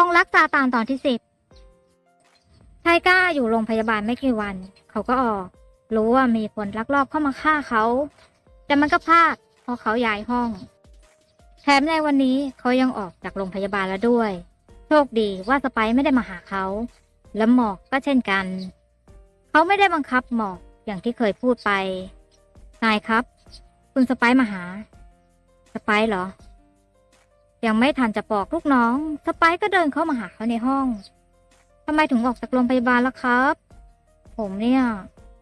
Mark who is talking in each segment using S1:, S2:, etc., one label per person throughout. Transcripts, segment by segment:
S1: กองรักซาตานตอนที่สิบไทก้าอยู่โรงพยาบาลไม่กี่วัน เขาก็ออก รู้ว่ามีคนลักลอบเข้ามาฆ่าเขา แต่มันก็พลาดเพราะเขาย้ายห้อง แถมในวันนี้เขายังออกจากโรงพยาบาลแล้วด้วย โชคดีว่าสไปซ์ไม่ได้มาหาเขา และหมอกก็เช่นกัน เขาไม่ได้บังคับหมอกอย่างที่เคยพูดไป นายครับ คุณสไปซ์มาหา สไปซ์เหรอ ยังไม่ทันจะบอกลูกน้อง สไปก็เดินเข้ามาหาเขาในห้องทำไมถึงออกจากโรงพยาบาลล่ะครับ ผมเนี่ย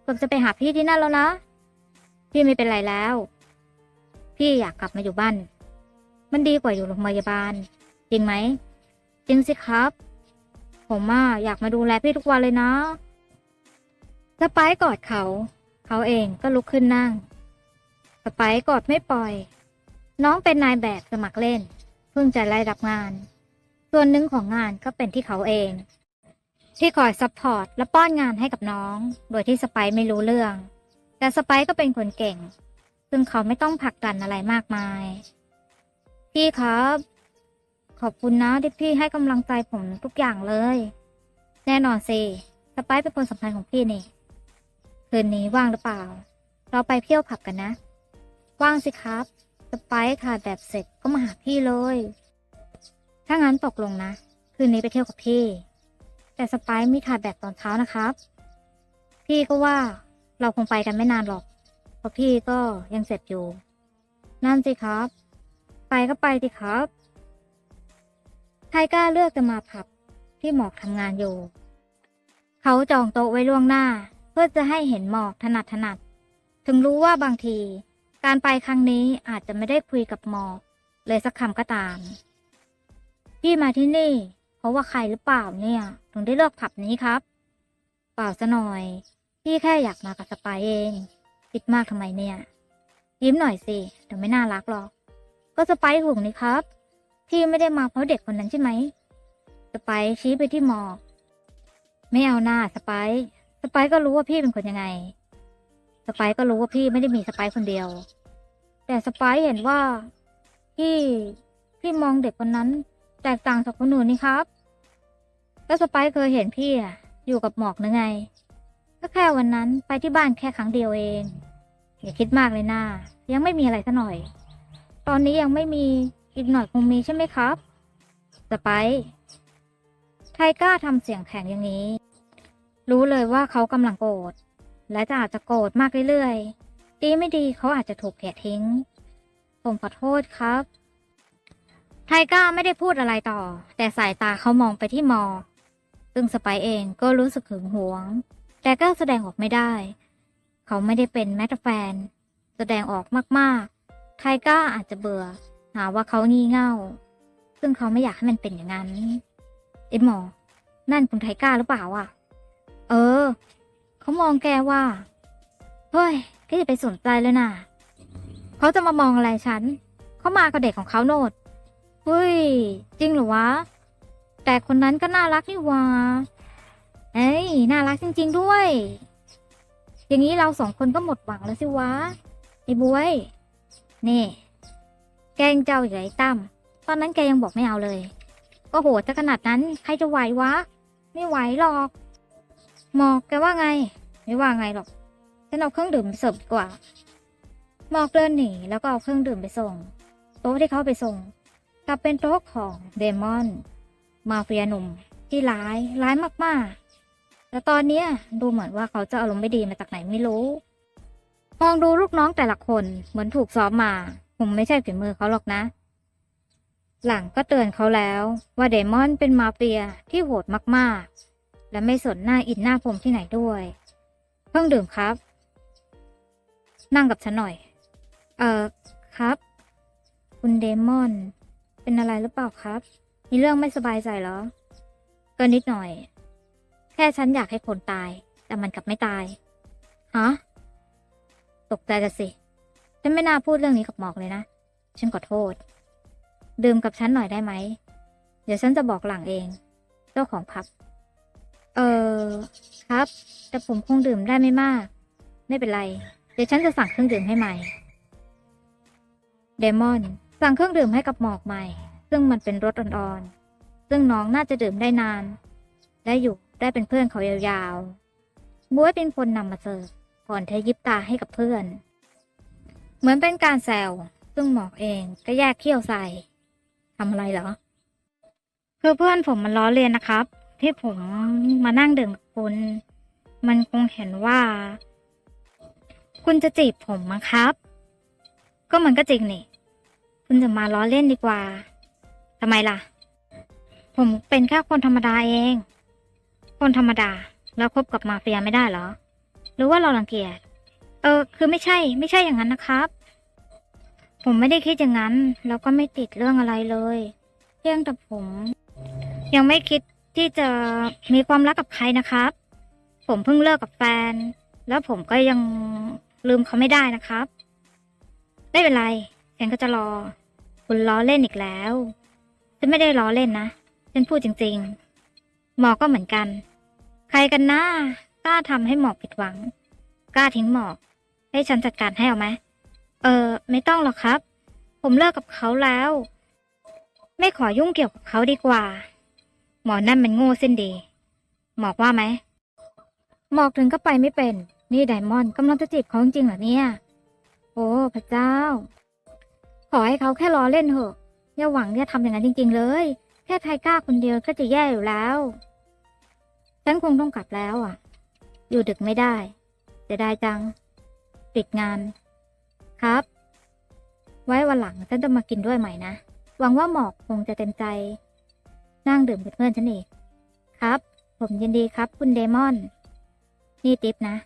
S1: เกือบจะไปหาพี่ที่นั่นแล้วนะ พี่ไม่เป็นไรแล้ว พี่อยากกลับมาอยู่บ้าน มันดีกว่าอยู่โรงพยาบาล จริงไหม จริงสิครับ ผมอะอยากมาดูแลพี่ทุกวันเลยนะสไปกอดเขา เขาเองก็ลุกขึ้นนั่งสไปกอดไม่ปล่อย น้องเป็นนายแบบสมัครเล่น พิ่งจะได้รับงาน ส่วนหนึ่งของงานก็เป็นที่เขาเอง ที่คอยซัพพอร์ตและป้อนงานให้กับน้อง โดยที่สไปซ์ไม่รู้เรื่อง แต่สไปซ์ก็เป็นคนเก่ง ซึ่งเขาไม่ต้องผลักดันอะไรมากมาย พี่ครับ ขอบคุณนะที่พี่ให้กำลังใจผมทุกอย่างเลย แน่นอนสิสไปซ์เป็นคนสำคัญของพี่นี่ คืนนี้ว่างหรือเปล่า เราไปเที่ยวผับกันนะ ว่างสิครับ ไปซ์ถ่ายแบบเสร็จก็มาหาพี่เลย ถ้างั้นตกลงนะ คืนนี้ไปเที่ยวกับพี่ แต่สไปซ์มีถ่ายแบบตอนเช้านะครับ พี่ก็ว่าเราคงไปกันไม่นานหรอก เพราะพี่ก็ยังเสร็จอยู่ นั่นสิครับ ไปก็ไปสิครับไทก้าเลือกจะมาผับที่หมอกทำงานอยู่ เขาจองโต๊ะไว้ล่วงหน้า เพื่อจะให้เห็นหมอกถนัดถนัด ถึงรู้ว่าบางที การไปครั้งนี้อาจจะไม่ได้คุยกับหมอกเลยสักคำก็ตาม พี่มาที่นี่ เพราะว่าใครหรือเปล่าเนี่ย ถึงได้เลือกผับนี้ครับ เปล่าซะหน่อย พี่แค่อยากมากับสไปซ์เอง คิดมากทำไมเนี่ย ยิ้มหน่อยสิเดี๋ยวไม่น่ารักหรอก ก็สไปซ์ห่วงนี่ครับ พี่ไม่ได้มาเพราะเด็กคนนั้นใช่ไหมสไปซ์ชี้ไปที่หมอก ไม่เอาหน้าสไปซ์สไปซ์ก็รู้ว่าพี่เป็นคนยังไงสไปซ์ก็รู้ว่าพี่ไม่ได้มีสไปซ์คนเดียว แต่สไปซ์เห็นว่าพี่พี่มองเด็กคนนั้น แตกต่างจากคนอื่นนี่ครับ แล้วสไปซ์เคยเห็นพี่อะอยู่กับหมอกหรือไง ก็แค่วันนั้นไปที่บ้านแค่ครั้งเดียวเอง อย่าคิดมากเลยนะยังไม่มีอะไรซะหน่อย ตอนนี้ยังไม่มีอีกหน่อยคงมีใช่ไหมครับสไปซ์ไทก้าทำเสียงแข็งอย่างนี้ รู้เลยว่าเขากำลังโกรธและจะอาจจะโกรธมากเรื่อยๆ ดีไม่ดีเขาอาจจะถูกแกะทิ้ง ผมขอโทษครับ ไทก้าไม่ได้พูดอะไรต่อ แต่สายตาเขามองไปที่มอ ซึ่งสไปเองก็รู้สึกหึงหวง แต่ก็แสดงออกไม่ได้ เขาไม่ได้เป็นแม้แต่แฟน แสดงออกมากๆ ไทก้าอาจจะเบื่อ หาว่าเขางี่เง่า ซึ่งเขาไม่อยากให้มันเป็นอย่างนั้นไอ้หมอ นั่นคุณไทก้าหรือเปล่าอะ เออ เขามองแกว่า เฮ้ย ก็อย่าไปสนใจเลยนะเขาจะมามองอะไรฉัน เขามากับเด็กของเขาโนดเฮ้ย จริงเหรอวะ แต่คนนั้นก็น่ารักนี่วะเอ้ย น่ารักจริง ๆด้วย อย่างนี้เราสองคนก็หมดหวังแล้วสิวะไอ้บวย นี่ แกงเจ้าอีกเหรอไอ้ตั้มตอนนั้นแกยังบอกไม่เอาเลย ก็โหดจะขนาดนั้น ใครจะไหววะ ไม่ไหวหรอก หมอกแกว่าไง ไม่ว่าไงหรอก ฉันเอาเครื่องดื่มเสิร์ฟกว่าหมอกเดินหนีแล้วก็เอาเครื่องดื่มไปส่ง โต๊ะที่เขาไปส่งกลับเป็นโต๊ะของเดมอน มาเฟียหนุ่มที่ร้ายร้ายมากๆ แต่ตอนเนี้ยดูเหมือนว่าเขาจะอารมณ์ไม่ดีมาจากไหนไม่รู้ มองดูลูกน้องแต่ละคนเหมือนถูกซ้อมมาคงไม่ใช่ฝีมือเขาหรอกนะ หลังก็เตือนเขาแล้วว่าเดมอนเป็นมาเฟียที่โหดมากๆ และไม่สนหน้าอินหน้าพรมที่ไหนด้วยเพิ่งดื่มครับ นั่งกับฉันหน่อย เอ่อ ครับ คุณเดมอน เป็นอะไรหรือเปล่าครับ มีเรื่องไม่สบายใจเหรอ ก็นิดหน่อย แค่ฉันอยากให้คนตาย แต่มันกลับไม่ตาย ฮะ ตกใจจะสิ ฉันไม่น่าพูดเรื่องนี้กับหมอกเลยนะ ฉันขอโทษ ดื่มกับฉันหน่อยได้ไหม เดี๋ยวฉันจะบอกหลังเอง เจ้าของพับ เออ ครับ แต่ผมคงดื่มได้ไม่มาก ไม่เป็นไร เดี๋ยวฉันจะสั่งเครื่องดื่มให้ใหม่ เดมอน สั่งเครื่องดื่มให้กับหมอกใหม่ ซึ่งมันเป็นรสอ่อนซึ่งน้องน่าจะดื่มได้นาน และอยู่ได้เป็นเพื่อนเขายาวๆบวยเป็นคนนำมาเสิร์ฟก่อนเทยิบตาให้กับเพื่อน เหมือนเป็นการแซวซึ่งหมอกเองก็แยกเขี้ยวใส่ทำอะไรเหรอ คือเพื่อนผมมันล้อเลียนนะครับ ที่ผมมานั่งดื่มกับคุณ มันคงเห็นว่า คุณจะจีบผมมั้งครับ ก็มันก็จริงนี่ คุณจะมาล้อเล่นดีกว่าทำไมล่ะ ผมเป็นแค่คนธรรมดาเอง คนธรรมดาแล้วคบกับมาเฟียไม่ได้เหรอ หรือว่าเรารังเกียจ เออ คือไม่ใช่ ไม่ใช่อย่างนั้นนะครับ ผมไม่ได้คิดอย่างนั้น แล้วก็ไม่ติดเรื่องอะไรเลยเพียงแต่ผม ยังไม่คิดที่จะมีความรักกับใครนะครับ ผมเพิ่งเลิกกับแฟน แล้วผมก็ยัง ลืมเขาไม่ได้นะครับ ไม่เป็นไรฉันก็จะรอ คุณล้อเล่นอีกแล้วฉันไม่ได้ล้อเล่นนะฉันพูดจริง ๆ หมอก็เหมือนกัน ใครกันนะกล้าทำให้หมอกผิดหวัง กล้าทิ้งหมอกให้ฉันจัดการให้เอาไหมเออ ไม่ต้องหรอกครับ ผมเลิกกับเขาแล้ว ไม่ขอยุ่งเกี่ยวกับเขาดีกว่า หมอนั่นมันโง่เส้นดีหมอกว่าไหมหมอกถึงก็ไปไม่เป็น นี่ไดมอนด์กำลังจะจีบเขาจริงๆเหรอเนี่ย โอ้พระเจ้า ขอให้เขาแค่ล้อเล่นเถอะ อย่าหวังจะทำอย่างนั้นจริง ๆ เลย แค่ไทก้าคนเดียวก็จะแย่อยู่แล้ว ฉันคงต้องกลับแล้วอะ อยู่ดึกไม่ได้จะได้จัง ปิดงาน ครับ ไว้วันหลังฉันจะมากินด้วยใหม่นะ หวังว่าหมอกคงจะเต็มใจ นั่งดื่มเป็นเพื่อนฉันอีก ครับ ผมยินดีครับคุณเดมอน นี่ติปนะ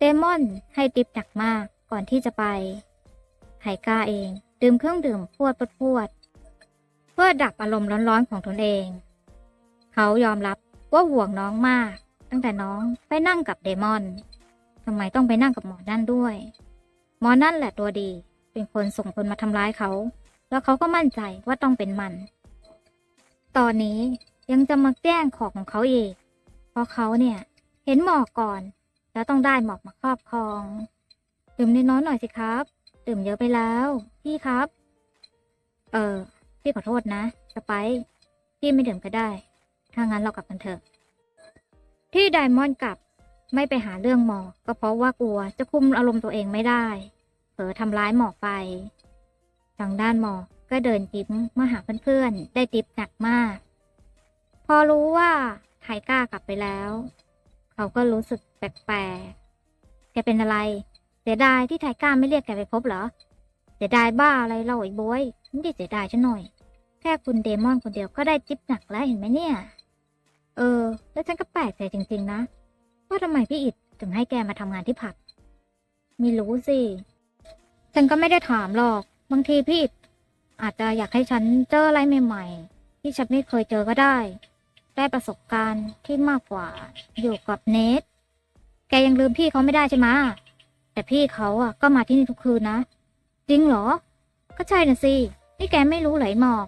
S1: เดมอนให้ติปหนักมากก่อนที่จะไปไทก้าเองดื่มเครื่องดื่มพวดพวดพวด เพื่อดับอารมณ์ร้อนๆของตนเอง เขายอมรับว่าห่วงน้องมาก ตั้งแต่น้องไปนั่งกับเดมอนทำไมต้องไปนั่งกับหมอนั่นด้วย หมอนั่นแหละตัวดี เป็นคนส่งคนมาทำร้ายเขา แล้วเขาก็มั่นใจว่าต้องเป็นมัน ตอนนี้ยังจะมาแกล้งของของเขาอีกเพราะเขาเนี่ย เห็นหมอก่อน แล้วต้องได้หมอกมาครอบครอง ดื่มน้อยๆหน่อยสิครับ ดื่มเยอะไปแล้ว พี่ครับ เออพี่ขอโทษนะสไปพี่ไม่ดื่มก็ได้ ถ้างั้นเรากลับกันเถอะ ที่ไดมอนด์กลับไม่ไปหาเรื่องหมอก ก็เพราะว่ากลัวจะคุมอารมณ์ตัวเองไม่ได้ เผลอทำร้ายหมอกไป ทางด้านหมอกก็เดินยิ้มมาหาเพื่อนๆ ได้ติปหนักมาก พอรู้ว่าไทก้ากลับไปแล้ว เขาก็รู้สึก แปลกๆ แกเป็นอะไร เสียดายที่ไทก้าไม่เรียกแกไปพบเหรอ เสียดายบ้าอะไรเราไอ้บอยไม่ได้เสียดายฉันหน่อย แค่คุณเดมอนคนเดียวก็ได้จิบหนักแล้วเห็นไหมเนี่ย เออ แล้วฉันก็แปลกใจจริงๆนะ ว่าทำไมพี่อิดถึงให้แกมาทำงานที่ผับม่รู้สิ ฉันก็ไม่ได้ถามหรอก บางทีพี่อิดอาจจะอยากให้ฉันเจออะไรใหม่ๆ ที่ฉันไม่เคยเจอก็ได้ ได้ประสบการณ์ที่มากกว่าอยู่กับเนท แกยังลืมพี่เขาไม่ได้ใช่ไหมแต่พี่เขาอะก็มาที่นี่ทุกคืนนะ จริงเหรอ ก็ใช่น่ะสิ นี่แกไม่รู้ไหลหมอก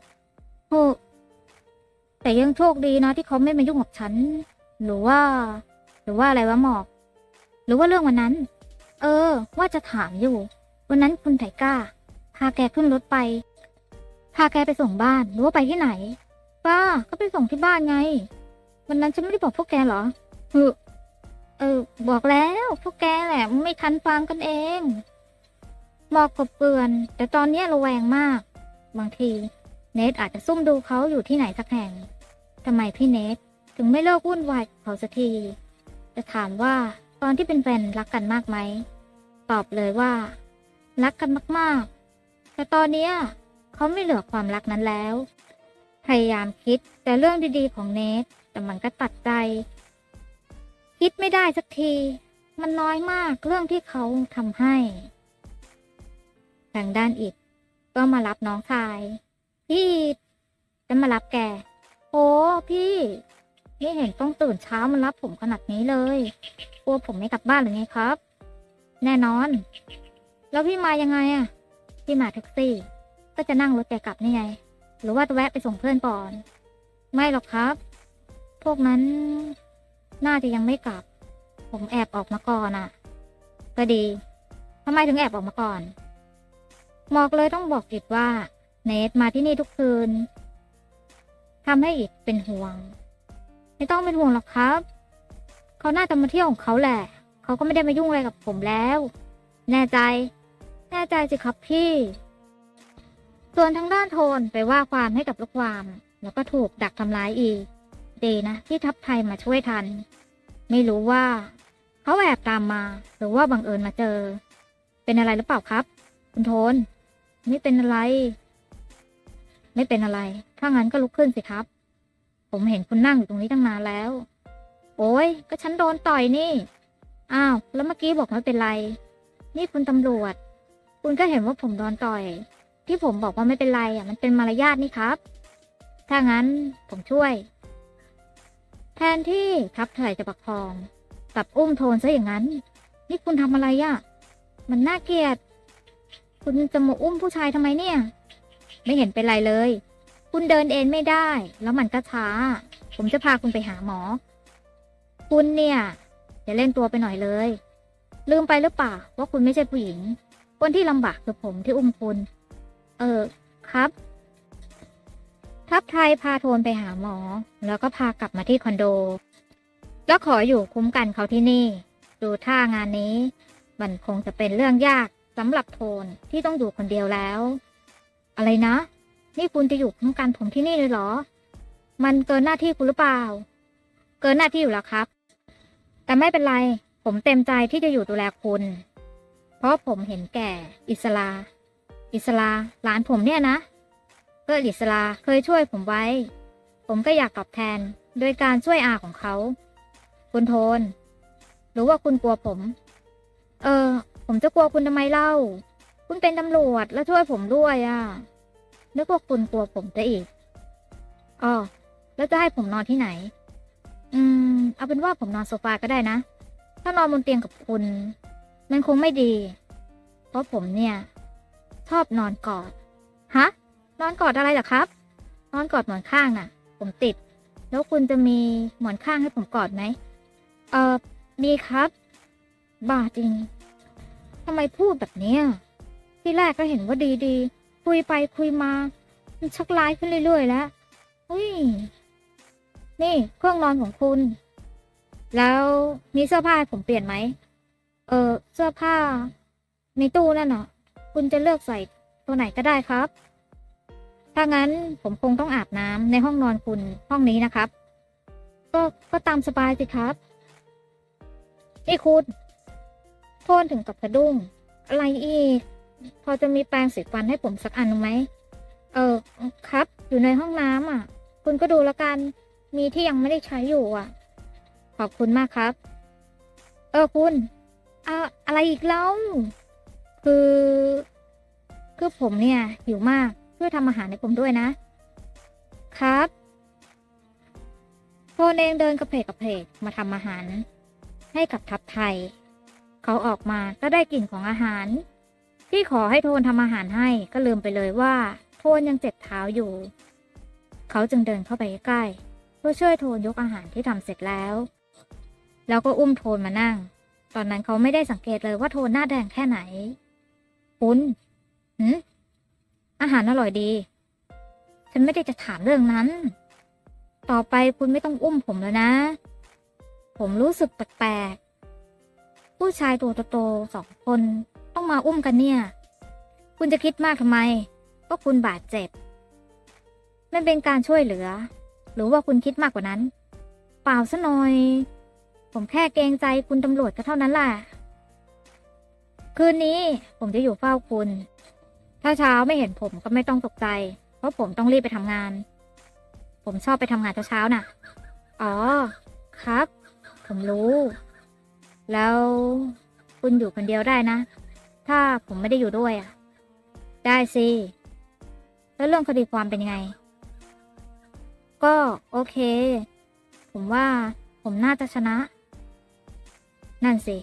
S1: โหแต่ยังโชคดีนะที่เขาไม่มายุ่งกับฉัน หรือว่า หรือว่าอะไรวะหมอก หรือว่าเรื่องวันนั้น เออ ว่าจะถามอยู่ วันนั้นคุณไทก้า พาแกขึ้นรถไป พาแกไปส่งบ้านหรือว่าไปที่ไหน ป้าก็ไปส่งที่บ้านไง วันนั้นฉันไม่ได้บอกพวกแกเหรอเออ เออ บอกแล้วพวกแกแหละไม่ทันฟังกันเองหมอกกบเกลือน แต่ตอนนี้ระแวงมาก บางที เนทอาจจะซุ่มดูเขาอยู่ที่ไหนสักแห่งทำไมพี่เนทถึงไม่เลิกวุ่นวายเขาสักที จะถามว่าตอนที่เป็นแฟนรักกันมากไหม ตอบเลยว่า รักกันมากๆ แต่ตอนเนี้ยเขาไม่เหลือความรักนั้นแล้ว พยายามคิดแต่เรื่องดีๆของเนทแต่มันก็ตัดใจ คิดไม่ได้สักที มันน้อยมากเรื่องที่เขาทำให้ ทางด้านอิดก็มารับน้องชาย พี่อิดจะมารับแกโอ้พี่ไม่เห็นต้องตื่นเช้ามารับผมขนาดนี้เลยกลัวผมไม่กลับบ้านหรือไงครับ แน่นอน แล้วพี่มายังไงอะพี่มาแท็กซี่ ก็จะนั่งรถแกกลับนี่ไง หรือว่าจะแวะไปส่งเพื่อนก่อน ไม่หรอกครับ พวกนั้น น่าจะยังไม่กลับ ผมแอบออกมาก่อนอะก็ดีทำไมถึงแอบออกมาก่อนหมอกเลยต้องบอกอิดว่า เนทมาที่นี่ทุกคืนทำให้อีกเป็นห่วง ไม่ต้องเป็นห่วงหรอกครับ เขาน่าจะมาเที่ยวของเขาแหละ เขาก็ไม่ได้มายุ่งอะไรกับผมแล้ว แน่ใจ แน่ใจสิครับพี่ ส่วนทางด้านโทนไปว่าความให้กับลูกความ แล้วก็ถูกดักทำร้ายอีก ดีนะ ที่ทัพไทยมาช่วยทัน ไม่รู้ว่า เขาแอบตามมาหรือว่าบังเอิญมาเจอ เป็นอะไรหรือเปล่าครับ คุณโทน ไม่เป็นอะไร ไม่เป็นอะไร ถ้างั้นก็ลุกขึ้นสิครับ ผมเห็นคุณนั่งอยู่ตรงนี้ตั้งนานแล้ว โอ้ยก็ฉันโดนต่อยนี่ อ้าว แล้วเมื่อกี้บอกไม่เป็นไร นี่คุณตำรวจ คุณก็เห็นว่าผมโดนต่อย ที่ผมบอกว่าไม่เป็นไรอะ มันเป็นมารยาทนี่ครับ ถ้างั้นผมช่วย แทนที่ทับไถ่จะประคองกลับอุ้มโทนซะอย่างนั้น นี่คุณทำอะไรอะ มันน่าเกลียด คุณจะมาอุ้มผู้ชายทำไมเนี่ย ไม่เห็นเป็นไรเลย คุณเดินเองไม่ได้ แล้วมันก็ช้า ผมจะพาคุณไปหาหมอ คุณเนี่ยอย่าเล่นตัวไปหน่อยเลย ลืมไปหรือเปล่าว่าคุณไม่ใช่ผู้หญิง คนที่ลำบากคือผมที่อุ้มคุณ เออครับ ทัพไทยพาโทนไปหาหมอ แล้วก็พากลับมาที่คอนโด แล้วขออยู่คุ้มกันเขาที่นี่ ดูท่างานนี้ มันคงจะเป็นเรื่องยากสำหรับโทนที่ต้องอยู่คนเดียวแล้ว อะไรนะ นี่คุณจะอยู่คุ้มกันผมที่นี่เลยเหรอ มันเกินหน้าที่คุณหรือเปล่า เกินหน้าที่อยู่แล้วครับ แต่ไม่เป็นไร ผมเต็มใจที่จะอยู่ดูแลคุณ เพราะผมเห็นแก่ อิสลา อิสลาหลานผมเนี่ยนะ เก็อิสลาเคยช่วยผมไว้ ผมก็อยากตอบแทนโดยการช่วยอาของเขา คุณโทนหรือว่าคุณกลัวผม เออ ผมจะกลัวคุณทำไมเล่า คุณเป็นตำรวจแล้วช่วยผมด้วยอะ่ะ นึกว่าคุณกลัวผมจะอีกอ๋อแล้วจะให้ผมนอนที่ไหน อืม เอาเป็นว่าผมนอนโซฟาก็ได้นะ ถ้านอนบนเตียงกับคุณ มันคงไม่ดี เพราะผมเนี่ย ชอบนอนกอด ฮะ นอนกอดอะไรเหรอครับ นอนกอดหมอนข้างน่ะ ผมติด แล้วคุณจะมีหมอนข้างให้ผมกอดไหม เออมีครับ บ้าจริงทำไมพูดแบบเนี้ยที่แรกก็เห็นว่าดีๆ คุยไปคุยมา มันชักร้ายขึ้นเรื่อยๆแล้วอุ้ย นี่เครื่องนอนของคุณ แล้วมีเสื้อผ้าผมเปลี่ยนไหม เออ เสื้อผ้าในตู้นั่นน่ะ คุณจะเลือกใส่ตัวไหนก็ได้ครับ ถ้างั้นผมคงต้องอาบน้ำในห้องนอนคุณห้องนี้นะครับ ก็ก็ตามสบายสิครับนี่คุณโทนถึงกับกระดุ้ง อะไรอีก พอจะมีแปรงสีฟันให้ผมสักอันไหมเออครับ อยู่ในห้องน้ำอะ คุณก็ดูแล้วกัน มีที่ยังไม่ได้ใช้อยู่อะ ขอบคุณมากครับ เออคุณอะอะไรอีกเล่าคือ คือผมเนี่ยหิวมาก ช่วยทำอาหารให้ผมด้วยนะ ครับโทนเองเดินกระเพกกระเพกมาทำอาหาร ให้กับทัพไทย เขาออกมาก็ได้กลิ่นของอาหาร ที่ขอให้โทนทำอาหารให้ก็ลืมไปเลยว่า โทนยังเจ็บเท้าอยู่ เขาจึงเดินเข้าไปใกล้เพื่อช่วยโทนยกอาหารที่ทำเสร็จแล้ว แล้วก็อุ้มโทนมานั่ง ตอนนั้นเขาไม่ได้สังเกตเลยว่าโทนหน้าแดงแค่ไหน คุณหืม อาหารอร่อยดี ฉันไม่ได้จะถามเรื่องนั้น ต่อไปคุณไม่ต้องอุ้มผมแล้วนะ ผมรู้สึกแปลกๆ ผู้ชายตัวโตๆสองคนต้องมาอุ้มกันเนี่ย คุณจะคิดมากทำไม ก็คุณบาดเจ็บ มันเป็นการช่วยเหลือ หรือว่าคุณคิดมากกว่านั้น เปล่าซะหน่อย ผมแค่เกรงใจคุณตำรวจก็เท่านั้นแหละคืนนี้ผมจะอยู่เฝ้าคุณ ถ้าเช้าไม่เห็นผมก็ไม่ต้องตกใจ เพราะผมต้องรีบไปทำงาน ผมชอบไปทำงานเช้าๆน่ะ อ๋อ ครับ ผมรู้ แล้วคุณอยู่คนเดียวได้นะ ถ้าผมไม่ได้อยู่ด้วยอะ ได้สิ แล้วเรื่องคดีความเป็นยังไง ก็โอเค ผมว่าผมน่าจะชนะ นั่นสิ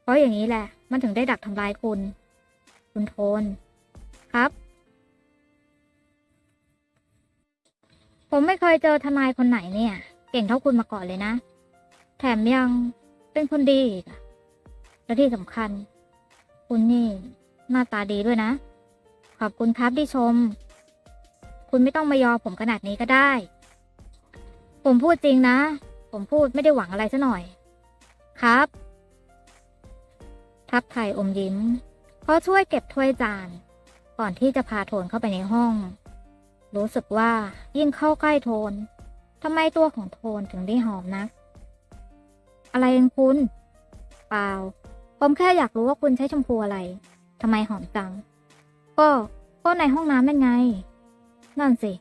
S1: เพราะอย่างนี้แหละ มันถึงได้ดักทำร้ายคุณ คุณโทน ครับ ผมไม่เคยเจอทนายคนไหนเนี่ย เก่งเท่าคุณมาก่อนเลยนะ แถมยังเป็นคนดีอีกอะและที่สำคัญ คุณนี่หน้าตาดีด้วยนะ ขอบคุณครับที่ชม คุณไม่ต้องมายอผมขนาดนี้ก็ได้ ผมพูดจริงนะ ผมพูดไม่ได้หวังอะไรซะหน่อย ครับ ทับไทยอมยิ้มเขาช่วยเก็บถ้วยจาน ก่อนที่จะพาโทนเข้าไปในห้อง รู้สึกว่ายิ่งเข้าใกล้โทนทำไมตัวของโทนถึงได้หอมนัก อะไรเองคุณ เปล่า ผมแค่อยากรู้ว่าคุณใช้ชมพูอะไรทำไมหอมจัง ก็ก็ในห้องน้ำนั่นไง นั่นสิ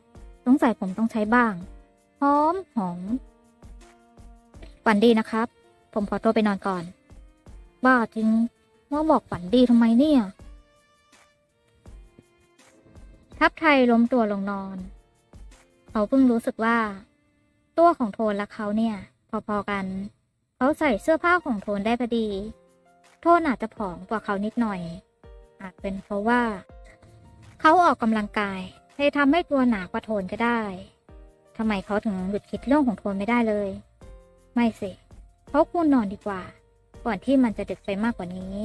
S1: สงสัยผมต้องใช้บ้าง หอมหอมฝันดีนะครับ ผมขอตัวไปนอนก่อน บ้าจริงว่าบอกฝันดีทำไมเนี่ย ทับไทยล้มตัวลงนอน เขาเพิ่งรู้สึกว่า ตัวของโทนและเขาเนี่ย พอๆกัน เขาใส่เสื้อผ้าของโทนได้พอดี โทนอาจจะผอมกว่าเขานิดหน่อย อาจเป็นเพราะว่า เขาออกกำลังกายเลยทำให้ตัวหนากว่าโทนก็ได้ทำไมเขาถึงหยุดคิดเรื่องของโทนไม่ได้เลย ไม่สิเขาควรนอนดีกว่า ก่อนที่มันจะดึกไปมากกว่านี้